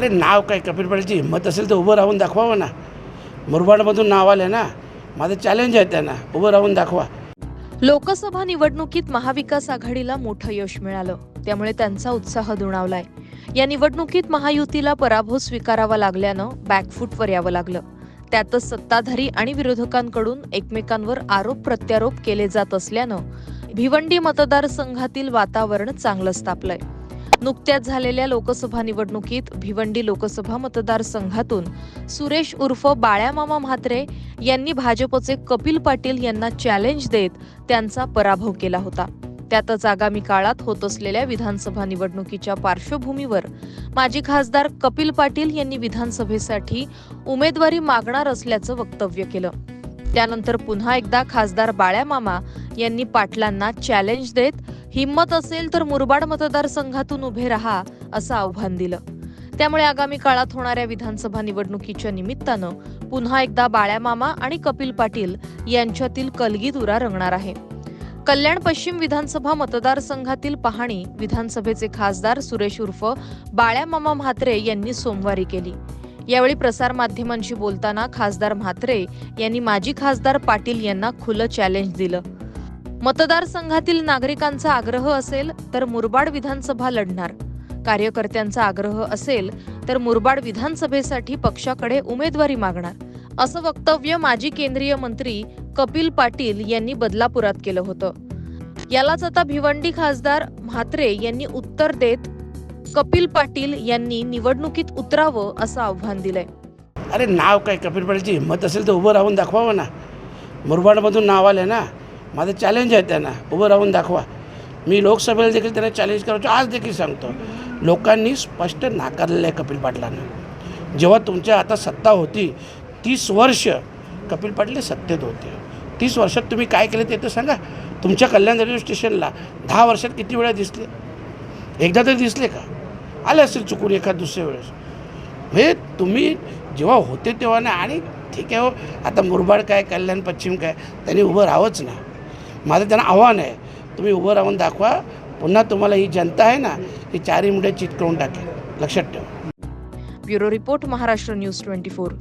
अरे नाव काय? कपिल पाटीलची हिंमत असेल तर उभं राहून दाखवावं ना. मुरबाडमधून नाव आलं ना. माझं चॅलेंज आहे त्यांना. उभं राहून दाखवा. लोकसभा निवडणुकीत महाविकास आघाडीला मोठं यश मिळालं. त्यामुळे त्यांचा उत्साह दुणावलाय. या निवडणुकीत महायुतीला पराभव स्वीकारावा लागल्यानं बॅकफूटवर यावं लागलं. त्यातच सत्ताधारी आणि विरोधकांकडून एकमेकांवर आरोप प्रत्यारोप केले जात असल्यानं भिवंडी मतदारसंघातील वातावरण चांगलंच तापलंय नुकत्याच झालेल्या लोकसभा निवडणुकीत भिवंडी लोकसभा मतदारसंघातून सुरेश उर्फ बाळ्यामामा म्हात्रे यांनी भाजपचे कपिल पाटील यांना चॅलेंज देत त्यांचा पराभव केला होता. त्यातच आगामी काळात होत असलेल्या विधानसभा निवडणुकीच्या पार्श्वभूमीवर माजी खासदार कपिल पाटील यांनी विधानसभेसाठी उमेदवारी मागणार असल्याचं वक्तव्य केलं. त्यानंतर पुन्हा एकदा खासदार बाळ्यामामा यांनी पाटलांना चॅलेंज देत हिम्मत असेल तर मुरबाड मतदारसंघातून उभे राहा असं आव्हान दिलं. त्यामुळे आगामी काळात होणाऱ्या विधानसभा निवडणुकीच्या निमित्तानं पुन्हा एकदा बाळ्यामामा आणि कपिल पाटील यांच्यातील कलगीदुरा रंगणार आहे. कल्याण पश्चिम विधानसभा मतदारसंघातील पाहणी विधानसभेचे खासदार सुरेश उर्फ बाळ्यामामा म्हात्रे यांनी सोमवारी केली. यावेळी प्रसारमाध्यमांशी बोलताना खासदार म्हात्रे यांनी माजी खासदार पाटील यांना खुलं चॅलेंज दिलं. मतदारसंघातील नागरिकांचा आग्रह असेल तर मुरबाड विधानसभा लढणार. कार्यकर्त्यांचा आग्रह असेल तर मुरबाड विधानसभेसाठी पक्षाकडे उमेदवारी मागणार. असं वक्तव्य माजी केंद्रीय मंत्री कपिल पाटील यांनी बदलापुरात केलं होतं. यालाच आता भिवंडी खासदार म्हात्रे यांनी उत्तर देत कपिल पाटील यांनी निवडणुकीत उतरावं असं आव्हान दिलंय. अरे नाव काय? कपिल पाटीलची हिंमत असेल तर उभं राहून दाखवावं ना. मुरबाडमधून नाव आलं ना. माझं चॅलेंज आहे त्यांना. उभं राहून दाखवा. मी लोकसभेला देखील त्यांना चॅलेंज करायचो आज देखील सांगतो. लोकांनी स्पष्ट नाकारलेलं आहे कपिल पाटलांना. जेव्हा तुमच्या आता सत्ता होती तीस वर्ष कपिल पाटील सत्तेत होते. तीस वर्षात तुम्ही काय केलं ते तर सांगा. तुमच्या कल्याण रेल्वे स्टेशनला दहा वर्षात किती वेळा दिसले? एकदा तरी दिसले का? आले असेल चुकून एखाद दुसऱ्या वेळेस. म्हणजे तुम्ही जेव्हा होते तेव्हा ना आणि ठीक आहे हो आता मुरबाड काय कल्याण पश्चिम काय त्यांनी उभं राहावंच ना. माझं त्यांना आव्हान आहे. तुम्ही उभं राहून दाखवा. पुन्हा तुम्हाला ही जनता आहे ना ही चारही मुठे चित करून टाकेल. लक्षात ठेवा. Bureau report Maharashtra news twenty four.